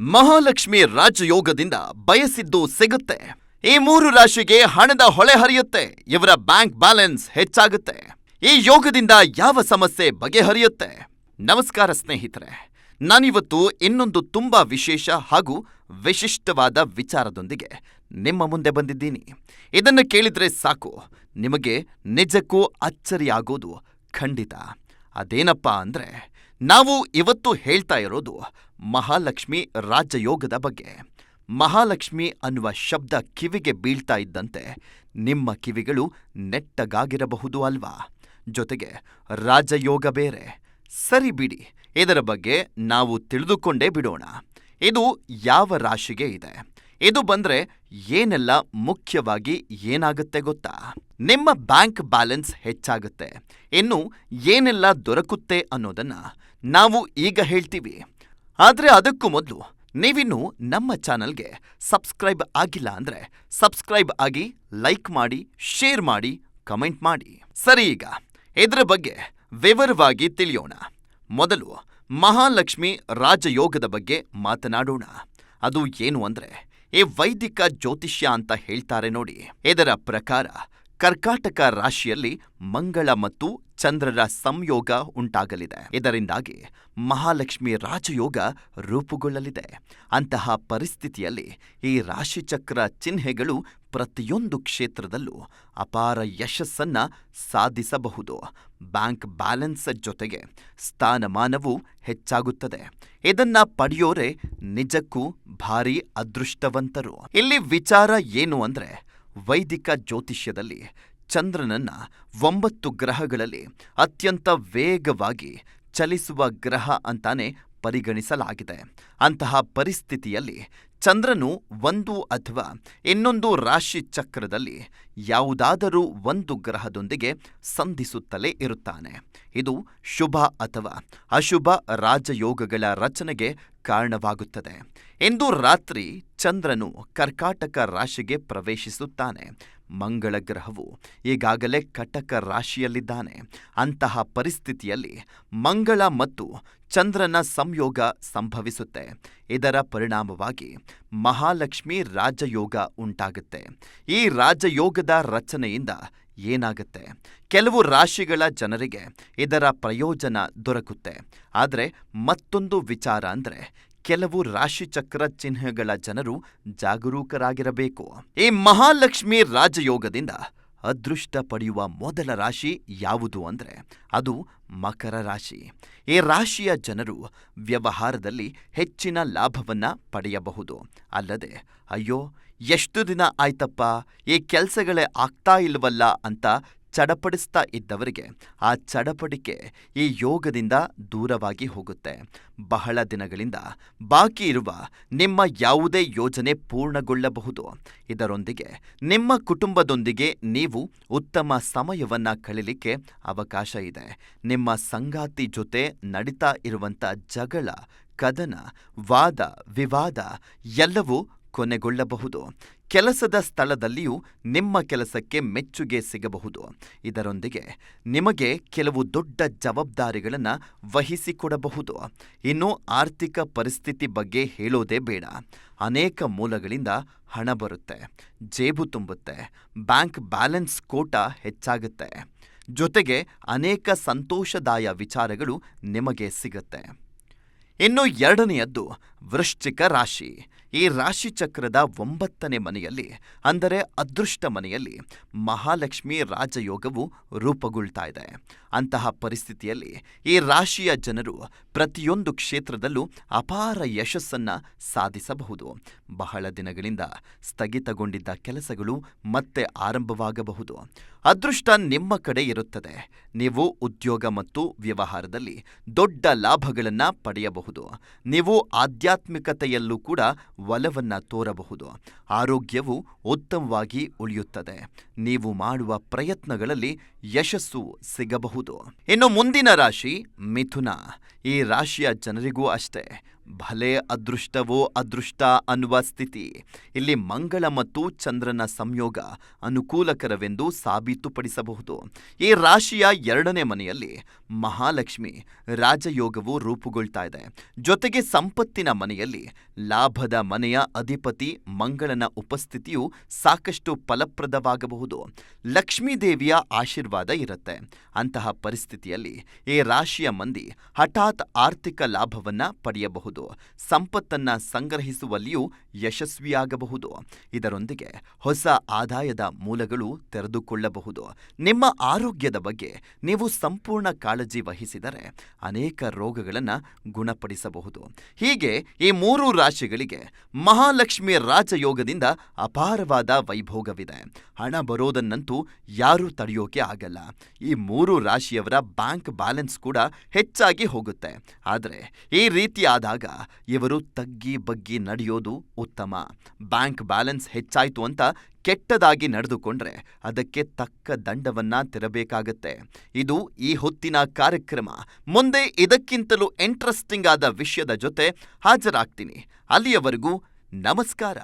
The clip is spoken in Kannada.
ಮಹಾಲಕ್ಷ್ಮಿ ರಾಜಯೋಗದಿಂದ ಬಯಸಿದ್ದು ಸಿಗುತ್ತೆ. ಈ ಮೂರು ರಾಶಿಗೆ ಹಣದ ಹೊಳೆ ಹರಿಯುತ್ತೆ, ಇವರ ಬ್ಯಾಂಕ್ ಬ್ಯಾಲೆನ್ಸ್ ಹೆಚ್ಚಾಗುತ್ತೆ. ಈ ಯೋಗದಿಂದ ಯಾವ ಸಮಸ್ಯೆ ಬಗೆಹರಿಯುತ್ತೆ? ನಮಸ್ಕಾರ ಸ್ನೇಹಿತರೆ, ನಾನಿವತ್ತು ಇನ್ನೊಂದು ತುಂಬಾ ವಿಶೇಷ ಹಾಗೂ ವಿಶಿಷ್ಟವಾದ ವಿಚಾರದೊಂದಿಗೆ ನಿಮ್ಮ ಮುಂದೆ ಬಂದಿದ್ದೀನಿ. ಇದನ್ನು ಕೇಳಿದ್ರೆ ಸಾಕು, ನಿಮಗೆ ನಿಜಕ್ಕೂ ಅಚ್ಚರಿಯಾಗೋದು ಖಂಡಿತ. ಅದೇನಪ್ಪ ಅಂದ್ರೆ ನಾವು ಇವತ್ತು ಹೇಳ್ತಾ ಇರೋದು ಮಹಾಲಕ್ಷ್ಮಿ ರಾಜಯೋಗದ ಬಗ್ಗೆ. ಮಹಾಲಕ್ಷ್ಮಿ ಅನ್ನುವ ಶಬ್ದ ಕಿವಿಗೆ ಬೀಳ್ತಾ ಇದ್ದಂತೆ ನಿಮ್ಮ ಕಿವಿಗಳು ನೆಟ್ಟಗಾಗಿರಬಹುದು ಅಲ್ವಾ? ಜೊತೆಗೆ ರಾಜಯೋಗ ಬೇರೆ. ಸರಿ ಬಿಡಿ, ಇದರ ಬಗ್ಗೆ ನಾವು ತಿಳಿದುಕೊಂಡೇ ಬಿಡೋಣ. ಇದು ಯಾವ ರಾಶಿಗೆ ಇದೆ? ಇದು ಬಂದ್ರೆ ಏನೆಲ್ಲ ಮುಖ್ಯವಾಗಿ ಏನಾಗುತ್ತೆ ಗೊತ್ತಾ? ನಿಮ್ಮ ಬ್ಯಾಂಕ್ ಬ್ಯಾಲೆನ್ಸ್ ಹೆಚ್ಚಾಗುತ್ತೆ. ಇನ್ನು ಏನೆಲ್ಲ ದೊರಕುತ್ತೆ ಅನ್ನೋದನ್ನ ನಾವು ಈಗ ಹೇಳ್ತೀವಿ. ಆದ್ರೆ ಅದಕ್ಕೂ ಮೊದಲು ನೀವಿನ್ನು ನಮ್ಮ ಚಾನಲ್ಗೆ ಸಬ್ಸ್ಕ್ರೈಬ್ ಆಗಿಲ್ಲ ಅಂದ್ರೆ ಸಬ್ಸ್ಕ್ರೈಬ್ ಆಗಿ ಲೈಕ್ ಮಾಡಿ, ಶೇರ್ ಮಾಡಿ, ಕಮೆಂಟ್ ಮಾಡಿ. ಸರಿ ಈಗ, ಇದರ ಬಗ್ಗೆ ವಿವರವಾಗಿ ತಿಳಿಯೋಣ. ಮೊದಲು ಮಹಾಲಕ್ಷ್ಮಿ ರಾಜಯೋಗದ ಬಗ್ಗೆ ಮಾತನಾಡೋಣ. ಅದು ಏನು ಅಂದ್ರೆ ಈ ವೈದಿಕ ಜ್ಯೋತಿಷ್ಯ ಅಂತ ಹೇಳ್ತಾರೆ ನೋಡಿ. ಇದರ ಪ್ರಕಾರ ಕರ್ಕಾಟಕ ರಾಶಿಯಲ್ಲಿ ಮಂಗಳ ಮತ್ತು ಚಂದ್ರರ ಸಂಯೋಗ ಉಂಟಾಗಲಿದೆ. ಇದರಿಂದಾಗಿ ಮಹಾಲಕ್ಷ್ಮಿ ರಾಜಯೋಗ ರೂಪುಗೊಳ್ಳಲಿದೆ. ಅಂತಹ ಪರಿಸ್ಥಿತಿಯಲ್ಲಿ ಈ ರಾಶಿಚಕ್ರ ಚಿಹ್ನೆಗಳು ಪ್ರತಿಯೊಂದು ಕ್ಷೇತ್ರದಲ್ಲೂ ಅಪಾರ ಯಶಸ್ಸನ್ನ ಸಾಧಿಸಬಹುದು. ಬ್ಯಾಂಕ್ ಬ್ಯಾಲೆನ್ಸ್ ಜೊತೆಗೆ ಸ್ಥಾನಮಾನವೂ ಹೆಚ್ಚಾಗುತ್ತದೆ. ಇದನ್ನ ಪಡೆಯೋರೆ ನಿಜಕ್ಕೂ ಭಾರಿ ಅದೃಷ್ಟವಂತರು. ಇಲ್ಲಿ ವಿಚಾರ ಏನು ಅಂದ್ರೆ ವೈದಿಕ ಜ್ಯೋತಿಷ್ಯದಲ್ಲಿ ಚಂದ್ರನನ್ನ ಒಂಬತ್ತು ಗ್ರಹಗಳಲ್ಲಿ ಅತ್ಯಂತ ವೇಗವಾಗಿ ಚಲಿಸುವ ಗ್ರಹ ಅಂತಾನೆ ಪರಿಗಣಿಸಲಾಗಿದೆ. ಅಂತಹ ಪರಿಸ್ಥಿತಿಯಲ್ಲಿ ಚಂದ್ರನು ಒಂದು ಅಥವಾ ಇನ್ನೊಂದು ರಾಶಿ ಚಕ್ರದಲ್ಲಿ ಯಾವುದಾದರೂ ಒಂದು ಗ್ರಹದೊಂದಿಗೆ ಸಂಧಿಸುತ್ತಲೇ ಇರುತ್ತಾನೆ. ಇದು ಶುಭ ಅಥವಾ ಅಶುಭ ರಾಜಯೋಗಗಳ ರಚನೆಗೆ ಕಾರಣವಾಗುತ್ತದೆ. ಇಂದು ರಾತ್ರಿ ಚಂದ್ರನು ಕರ್ಕಾಟಕ ರಾಶಿಗೆ ಪ್ರವೇಶಿಸುತ್ತಾನೆ. ಮಂಗಳ ಗ್ರಹವು ಈಗಾಗಲೇ ಕಟಕ ರಾಶಿಯಲ್ಲಿದ್ದಾನೆ. ಅಂತಹ ಪರಿಸ್ಥಿತಿಯಲ್ಲಿ ಮಂಗಳ ಮತ್ತು ಚಂದ್ರನ ಸಂಯೋಗ ಸಂಭವಿಸುತ್ತೆ. ಇದರ ಪರಿಣಾಮವಾಗಿ ಮಹಾಲಕ್ಷ್ಮಿ ರಾಜಯೋಗ ಉಂಟಾಗುತ್ತೆ. ಈ ರಾಜಯೋಗದ ರಚನೆಯಿಂದ ಏನಾಗುತ್ತೆ? ಕೆಲವು ರಾಶಿಗಳ ಜನರಿಗೆ ಇದರ ಪ್ರಯೋಜನ ದೊರಕುತ್ತೆ. ಆದರೆ ಮತ್ತೊಂದು ವಿಚಾರ ಅಂದ್ರೆ ಕೆಲವು ರಾಶಿಚಕ್ರ ಚಿಹ್ನೆಗಳ ಜನರು ಜಾಗರೂಕರಾಗಿರಬೇಕು. ಈ ಮಹಾಲಕ್ಷ್ಮಿ ರಾಜಯೋಗದಿಂದ ಅದೃಷ್ಟ ಪಡೆಯುವ ಮೊದಲ ರಾಶಿ ಯಾವುದು ಅಂದ್ರೆ ಅದು ಮಕರ ರಾಶಿ. ಈ ರಾಶಿಯ ಜನರು ವ್ಯವಹಾರದಲ್ಲಿ ಹೆಚ್ಚಿನ ಲಾಭವನ್ನ ಪಡೆಯಬಹುದು. ಅಲ್ಲದೆ, ಅಯ್ಯೋ, ಎಷ್ಟು ದಿನ ಆಯ್ತಪ್ಪ, ಈ ಕೆಲಸಗಳೇ ಆಗ್ತಾ ಇಲ್ವಲ್ಲ ಅಂತ ಚಡಪಡಿಸ್ತಾ ಇದ್ದವರಿಗೆ ಆ ಚಡಪಡಿಕೆ ಈ ಯೋಗದಿಂದ ದೂರವಾಗಿ ಹೋಗುತ್ತೆ. ಬಹಳ ದಿನಗಳಿಂದ ಬಾಕಿ ಇರುವ ನಿಮ್ಮ ಯಾವುದೇ ಯೋಜನೆ ಪೂರ್ಣಗೊಳ್ಳಬಹುದು. ಇದರೊಂದಿಗೆ ನಿಮ್ಮ ಕುಟುಂಬದೊಂದಿಗೆ ನೀವು ಉತ್ತಮ ಸಮಯವನ್ನು ಕಳೀಲಿಕ್ಕೆ ಅವಕಾಶ ಇದೆ. ನಿಮ್ಮ ಸಂಗಾತಿ ಜೊತೆ ನಡೀತಾ ಇರುವಂಥ ಜಗಳ, ಕದನ, ವಾದ, ವಿವಾದ ಎಲ್ಲವೂ ಕೊನೆಗೊಳ್ಳಬಹುದು. ಕೆಲಸದ ಸ್ಥಳದಲ್ಲಿಯೂ ನಿಮ್ಮ ಕೆಲಸಕ್ಕೆ ಮೆಚ್ಚುಗೆ ಸಿಗಬಹುದು. ಇದರೊಂದಿಗೆ ನಿಮಗೆ ಕೆಲವು ದೊಡ್ಡ ಜವಾಬ್ದಾರಿಗಳನ್ನು ವಹಿಸಿಕೊಡಬಹುದು. ಇನ್ನು ಆರ್ಥಿಕ ಪರಿಸ್ಥಿತಿ ಬಗ್ಗೆ ಹೇಳೋದೇ ಬೇಡ. ಅನೇಕ ಮೂಲಗಳಿಂದ ಹಣ ಬರುತ್ತೆ, ಜೇಬು ತುಂಬುತ್ತೆ, ಬ್ಯಾಂಕ್ ಬ್ಯಾಲೆನ್ಸ್ ಕೋಟ ಹೆಚ್ಚಾಗುತ್ತೆ. ಜೊತೆಗೆ ಅನೇಕ ಸಂತೋಷದಾಯ ವಿಚಾರಗಳು ನಿಮಗೆ ಸಿಗುತ್ತೆ. ಇನ್ನು ಎರಡನೆಯದ್ದು ವೃಶ್ಚಿಕ ರಾಶಿ. ಈ ರಾಶಿ ಚಕ್ರದ ಒಂಬತ್ತನೇ ಮನೆಯಲ್ಲಿ, ಅಂದರೆ ಅದೃಷ್ಟ ಮನೆಯಲ್ಲಿ, ಮಹಾಲಕ್ಷ್ಮಿ ರಾಜಯೋಗವು ರೂಪುಗೊಳ್ತಾ ಇದೆ. ಅಂತಹ ಪರಿಸ್ಥಿತಿಯಲ್ಲಿ ಈ ರಾಶಿಯ ಜನರು ಪ್ರತಿಯೊಂದು ಕ್ಷೇತ್ರದಲ್ಲೂ ಅಪಾರ ಯಶಸ್ಸನ್ನ ಸಾಧಿಸಬಹುದು. ಬಹಳ ದಿನಗಳಿಂದ ಸ್ಥಗಿತಗೊಂಡಿದ್ದ ಕೆಲಸಗಳು ಮತ್ತೆ ಆರಂಭವಾಗಬಹುದು. ಅದೃಷ್ಟ ನಿಮ್ಮ ಕಡೆ ಇರುತ್ತದೆ. ನೀವು ಉದ್ಯೋಗ ಮತ್ತು ವ್ಯವಹಾರದಲ್ಲಿ ದೊಡ್ಡ ಲಾಭಗಳನ್ನು ಪಡೆಯಬಹುದು. ನೀವು ಆಧ್ಯಾತ್ಮಿಕತೆಯಲ್ಲೂ ಕೂಡ ಒಲವನ್ನು ತೋರಬಹುದು. ಆರೋಗ್ಯವು ಉತ್ತಮವಾಗಿ ಉಳಿಯುತ್ತದೆ. ನೀವು ಮಾಡುವ ಪ್ರಯತ್ನಗಳಲ್ಲಿ ಯಶಸ್ಸು ಸಿಗಬಹುದು. ಇನ್ನು ಮುಂದಿನ ರಾಶಿ ಮಿಥುನ. ಈ ರಾಶಿಯ ಜನರಿಗೂ ಅಷ್ಟೇ. ಭಲೆ ಅದೃಷ್ಟವೋ ಅದೃಷ್ಟ ಅನ್ನುವ ಸ್ಥಿತಿ. ಇಲ್ಲಿ ಮಂಗಳ ಮತ್ತು ಚಂದ್ರನ ಸಂಯೋಗ ಅನುಕೂಲಕರವೆಂದು ಸಾಬೀತುಪಡಿಸಬಹುದು. ಈ ರಾಶಿಯ ಎರಡನೇ ಮನೆಯಲ್ಲಿ ಮಹಾಲಕ್ಷ್ಮಿ ರಾಜಯೋಗವು ರೂಪುಗೊಳ್ತಾ ಇದೆ. ಜೊತೆಗೆ ಸಂಪತ್ತಿನ ಮನೆಯಲ್ಲಿ ಲಾಭದ ಮನೆಯ ಅಧಿಪತಿ ಮಂಗಳನ ಉಪಸ್ಥಿತಿಯು ಸಾಕಷ್ಟು ಫಲಪ್ರದವಾಗಬಹುದು. ಲಕ್ಷ್ಮೀದೇವಿಯ ಆಶೀರ್ವಾದ ಇರುತ್ತೆ. ಅಂತಹ ಪರಿಸ್ಥಿತಿಯಲ್ಲಿ ಈ ರಾಶಿಯ ಮಂದಿ ಹಠಾತ್ ಆರ್ಥಿಕ ಲಾಭವನ್ನ ಪಡೆಯಬಹುದು. ಸಂಪತ್ತನ್ನ ಸಂಗ್ರಹಿಸುವಲ್ಲಿಯೂ ಯಶಸ್ವಿಯಾಗಬಹುದು. ಇದರೊಂದಿಗೆ ಹೊಸ ಆದಾಯದ ಮೂಲಗಳು ತೆರೆದುಕೊಳ್ಳಬಹುದು. ನಿಮ್ಮ ಆರೋಗ್ಯದ ಬಗ್ಗೆ ನೀವು ಸಂಪೂರ್ಣ ಕಾಳಜಿ ವಹಿಸಿದರೆ ಅನೇಕ ರೋಗಗಳನ್ನು ಗುಣಪಡಿಸಬಹುದು. ಹೀಗೆ ಈ ಮೂರು ರಾಶಿಗಳಿಗೆ ಮಹಾಲಕ್ಷ್ಮಿ ರಾಜಯೋಗದಿಂದ ಅಪಾರವಾದ ವೈಭೋಗವಿದೆ. ಹಣ ಬರೋದನ್ನಂತೂ ಯಾರೂ ತಡೆಯೋಕೆ ಆಗಲ್ಲ. ಈ ಮೂರು ರಾಶಿಯವರ ಬ್ಯಾಂಕ್ ಬ್ಯಾಲೆನ್ಸ್ ಕೂಡ ಹೆಚ್ಚಾಗಿ ಹೋಗುತ್ತೆ. ಆದರೆ ಈ ರೀತಿ ಆದಾಗ ಇವರು ತಗ್ಗಿ ಬಗ್ಗಿ ನಡೆಯೋದು ಉತ್ತಮ. ಬ್ಯಾಂಕ್ ಬ್ಯಾಲೆನ್ಸ್ ಹೆಚ್ಚಾಯ್ತು ಅಂತ ಕೆಟ್ಟದಾಗಿ ನಡೆದುಕೊಂಡ್ರೆ ಅದಕ್ಕೆ ತಕ್ಕ ದಂಡವನ್ನ ತೆರಬೇಕಾಗತ್ತೆ. ಇದು ಈ ಹೊತ್ತಿನ ಕಾರ್ಯಕ್ರಮ. ಮುಂದೆ ಇದಕ್ಕಿಂತಲೂ ಇಂಟ್ರೆಸ್ಟಿಂಗ್ ಆದ ವಿಷಯದ ಜೊತೆ ಹಾಜರಾಗ್ತೀನಿ. ಅಲ್ಲಿಯವರೆಗೂ ನಮಸ್ಕಾರ.